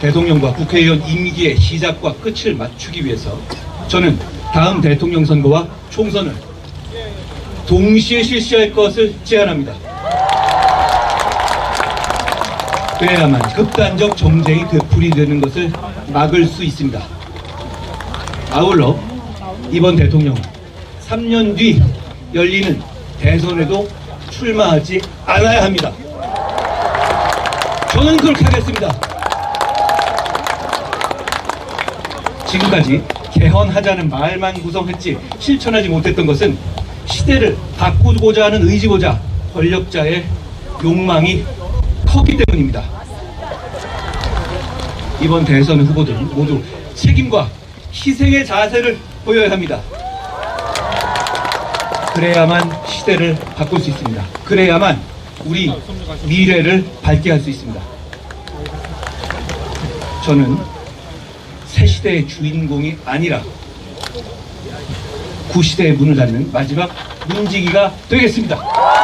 대통령과 국회의원 임기의 시작과 끝을 맞추기 위해서 저는 다음 대통령 선거와 총선을 동시에 실시할 것을 제안합니다. 그래야만 극단적 정쟁이 되풀이 되는 것을 막을 수 있습니다. 아울러 이번 대통령은 3년 뒤 열리는 대선에도 출마하지 않아야 합니다. 저는 그렇게 하겠습니다. 지금까지 개헌하자는 말만 구성했지 실천하지 못했던 것은 시대를 바꾸고자 하는 의지보자 권력자의 욕망이 컸기 때문입니다. 이번 대선 후보들 모두 책임과 희생의 자세를 보여야 합니다. 그래야만 시대를 바꿀 수 있습니다. 그래야만 우리 미래를 밝게 할 수 있습니다. 저는 새 시대의 주인공이 아니라 구시대의 문을 닫는 마지막 문지기가 되겠습니다.